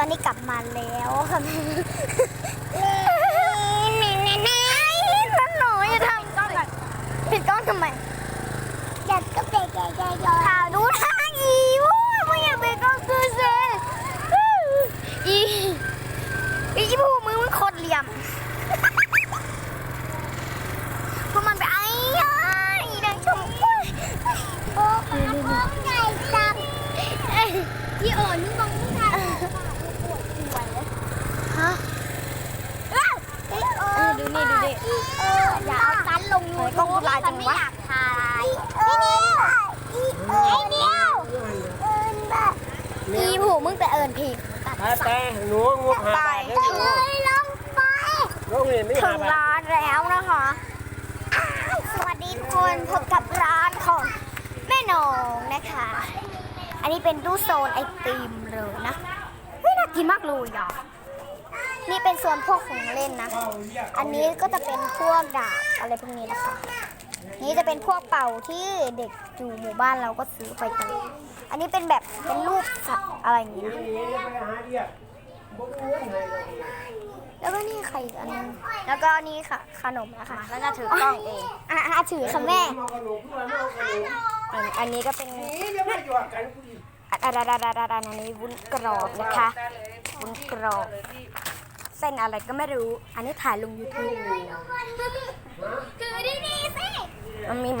ตอนนี้กลับมาแล้วค่ะนี่นี่นี่นี่สนุกอย่าทำกล้องก่อนปิดกล้องทำไมอยากก็เป็นใจใจยอข่าวดูทางอีวู้ไม่อยากเป็นกล้องคือเซอีอีผู้มือมันโคตรเหลี่ยมพวกมันไปไอ้ยัยดังชมพู่โอ้ปากกล้องใหญ่จัง พี่อ่อนนึกมองผู้ชายฮะเออดูนี่ดูดิเอออย่าเอาซันลงยูทูบฉันไม่อยากถ่ายพี่เดียวไอ้เดียวเอิญแบบอีผู มึงแต่เอิญพีตัดไปไปหนูงบหาบาทไปเลยลงไปโรงเรียนไม่ถึหางบาทร้านแล้วนะคะอ้าวสวัสดีทุกคนพบกับร้านของแม่นองนะคะ อันนี้เป็นตู้โซนไอติมเลยนะเฮ้ยน่ากินมากเลยอะนี่เป็นโซนพวกของเล่นนะ อันนี้ก็จะเป็นพวกดาบอะไรพวกนี้นะคะ นี่จะเป็นพวกเป่าที่เด็กอยู่หมู่บ้านเราก็ซื้อไปกัน อันนี้เป็นแบบเป็นรูปสัตว์อะไรอย่างนี้นะแล้วก็นี่ไข่อีกอันนึงแล้วก็นี่ค่ะ ขนมนะคะแล้วจะถือกล้องเอง อะอะถือค่ะแม่ อันอันนี้ก็เป็นอันอันอันอันอันอันนี้วุ้นกรอบนะคะ วุ้นกรอบ เส้นอะไรก็ไม่รู้ อันนี้ถ่ายลง YouTube คือดีๆสิ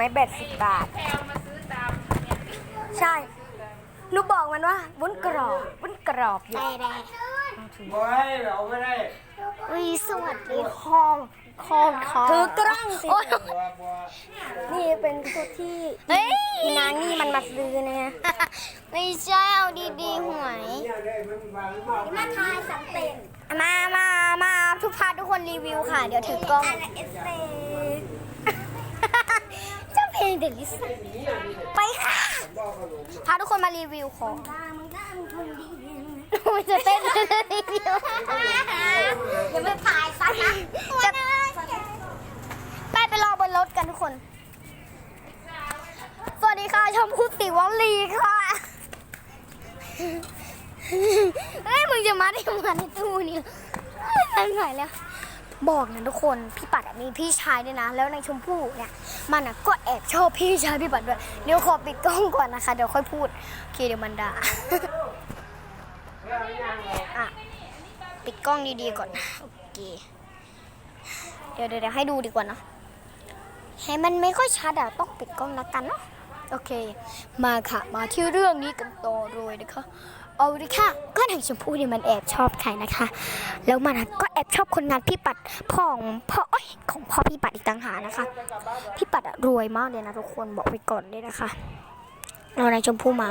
มันมีไม้เบ็ดสิบบาทใช่ หนูบอกมันว่าวุ้นกรอบวุ้นกรอบอยู่ได้ได้บอยเราไม่ได้วีสวัสดีคองคองคองถือกล้องสิโอ๊ยบัวบัวนี่เป็นชุดที่เฮ้ยอีนางนี่มันมาซื้อเนี่ยไม่ใช่เอาดีๆหวยเนี่ยได้มันบางมากมาทายสังเต็มมามามาทุกพาร์ททุกคนรีวิวค่ะ เดี๋ยวถือกล้องเจ้าเพลง เดลิสไปค่ะพาทุกคนมารีวิวของมันจะเต้นจะรีวิวอย่าไปถ่ายซะนะจะไปไปรอบนรถกันทุกคน สวัสดีค่ะชมพู่สีวลีค่ะเฮ้ยมึงจะมาได้มาในตู้นี่นั่นไหนแล้ว บอกนะทุกคนพี่ปัดมีพี่ชายด้วยนะ แล้วในชมพู่เนี่ยมันก็แอบชอบพี่ชายพี่ปัดด้วยเดี๋ยวขอปิดกล้องก่อนนะคะ เดี๋ยวค่อยพูดโอเคเดี๋ยวมันด่าอะปิดกล้องดีๆก่อนโอเคเดี๋ยวเดี๋ยวให้ดูดีกว่านะให้มันไม่ค่อยชัดอะต้องปิดกล้องแล้วกันเนาะ โอเค มาค่ะ มาที่เรื่องนี้กันต่อเลยนะคะ เอาดิค่ะ ก็นางชมพู่เนี่ยมันแอบชอบใครนะคะ แล้วมันก็แอบชอบคนงานพี่ปัดพ่อของพ่ออยของพ่อพี่ปัดอีกต่างหากนะคะ พี่ปัดอะรวยมากเลยนะทุกคนบอกไปก่อนเลยนะคะ เอานางชมพู่มา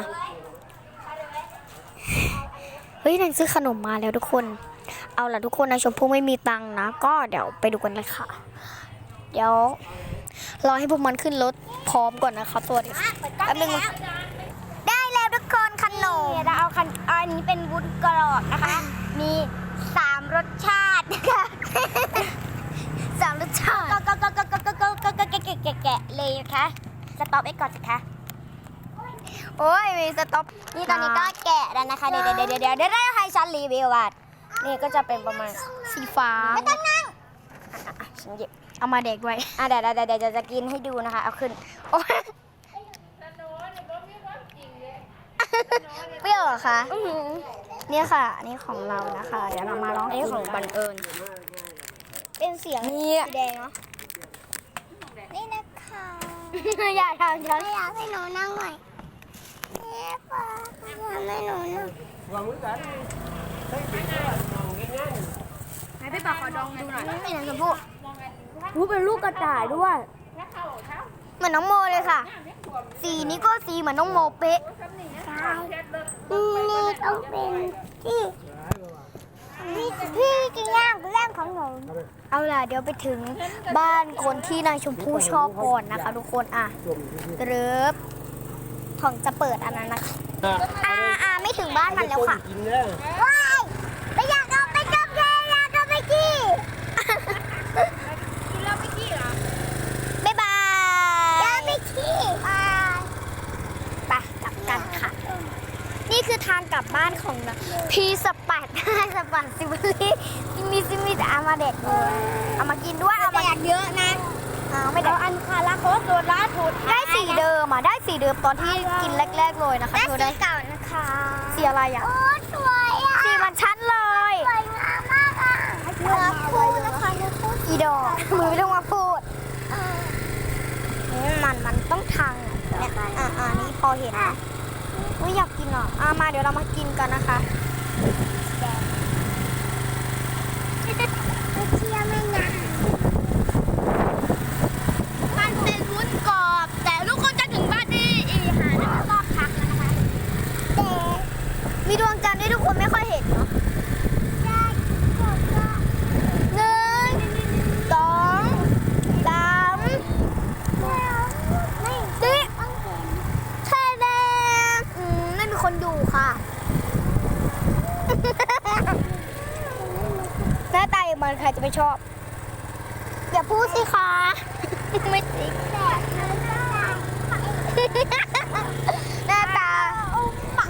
เฮ้ยนางซื้อขนมมาแล้วทุกคน เอาล่ะทุกคนนางชมพู่ไม่มีตังค์นะ ก็เดี๋ยวไปดูกันเลยค่ะ เดี๋ยว รอให้พวกมันขึ้นรถพร้อมก่อนนะครับสวัสดีค่ะแป๊บนึงนะได้แล้วทุกคนขนมเราเอาคันอันนี้เป็นวุ้นกรอบนะคะ มีสามรสชาตินะคะสามรสชาติก็ก็ก็ก็ก็ก็ก็ก็ก็แกะแกะแกะแกะเลยนะคะสต็อปไว้ก่อนสิคะโอ้ยมีสต็อปนี่ตอนนี้ก็แกะแล้วนะคะเดี๋ยวเดี๋ยวเดี๋ยวเดี๋ยวเดี๋ยวได้ให้ฉันรีวิวอะนี่ก็จะเป็นประมาณสีฟ้าไม่ต้องนั่งอะอะฉันหยิบ เอามาเด็กไว้ อะเดี๋ยวเดี๋ยวเดี๋ยวเดี๋ยวจะกินให้ดูนะคะ เอาขึ้น โอ้ยเปรี้ยวเหรอคะเนี่ยค่ะ อันนี่ของเรานะคะ เดี๋ยวเรามาลองอันนี้ของบันเอิญ เป็นเสียงนี่สีแดงเนาะ นี่นะคะอยากทำฉันอยากให้หนูนั่งหน่อยเนี่ยค่ะอยากให้หนูนั่งหวังกันใช้เป็นว่ามองง่ายให้พี่ปากขอดองดูหน่อยไม่อยากจะพูด รู้เป็นลูกกระต่ายด้วย เหมือนน้องโมเลยค่ะ สีนี้ก็สีเหมือนน้องโมเป๊ะนี่ต้องเป็นที่พี่พี่จะย่างเรื่องของหนูเอาล่ะเดี๋ยวไปถึงบ้านคนที่นายชมพู่ชอบก่อนนะคะ ทุกคนอะเกริบของจะเปิดอันนั้นนะคะๆอะอ่าอ่าไม่ถึงบ้านมันแล้วค่ะกินแล้วว้ายไม่อยากเอาไปจับแกอยากเอาไปกี้กินแล้วไปกี้เหรอบ๊ายบายอยากไปกี้บายไปกลับกันค่ะ นี่คือทางกลับบ้านของ พี่สปัดสปันซิบลี่ซิมิซิมิแต่เอามาเด็ดด้วยเอามากินด้วยเอามาแดกเยอะนะเอาไม่เดี๋ได้ยวอันคาราโคสโดนล่าสุดได้สีเดิมอะได้สีเดิมตอนที่กินแรก ๆ เลยนะคะได้เธอสีได้เก่านะคะสีอะไรอะโอ้สวยอะสีมันชัดเลยสวยงามมากอะเนื้อคู่นะคะเนื้อคู่อีดอกมือไม่ต้องมาพูดอืมมันมันต้องทางอะเนี่ยอ่าอ่านี่พอเห็นนะอุ้ยอยากกินอะอ่ามาเดี๋ยวเรามากินกันนะคะเชียร์ไมันเป็นวุ้นกรอบ แต่ลูกคนจะถึงบ้านที่อีหาได้รอบพักแล้วนะคะแต่มีดวงจันทร์ที่ทุกคนไม่ค่อยเห็นเนาะหนึ่งสองสามแล้วไม่สี่ต้องเห็นแช่แดงอืมไม่มีคนอยู่ค่ะ หน้าตาอย่าง มันใครจะไม่ชอบ อย่าพูดสิคะไม่จริงหน้าตา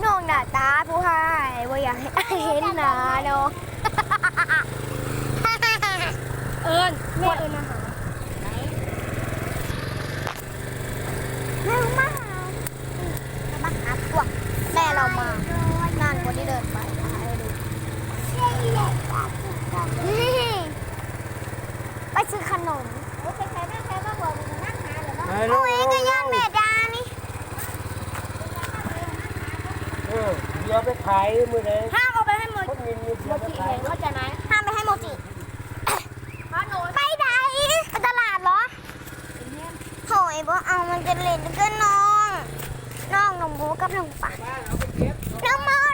น้องหน้าตาผู้ให้ว่าอยากให้เห็นหน้าเนาะเอิญแม่เอิญนะคะร แม่มามาหาพวกแม่เรามานั่นคนที่เดินไปนะคะให้ดู เชียร์เล็กอะสุดกัน นี่ไปซื้อขนม โอเคใครไม่ใครมาบอกมันนั่งหาหรือว่า ไป โอ้ ยก็ย่านแม่ดานี่เออเดี๋ยวไปขายมือไหนห้ามเอาไปให้หมดคนมินมีเดี๋ยวไปกี่ขายเห็นเข้าใจไหมห้ามไปให้โมจิเพราะหนูไปไหนไปตลาดเหรอโหยบ่เอามันจะเล่นก็น้องน้อง น้องหมูกับน้องป่าบ้านเอาไปเก็บน้องหมูน้อ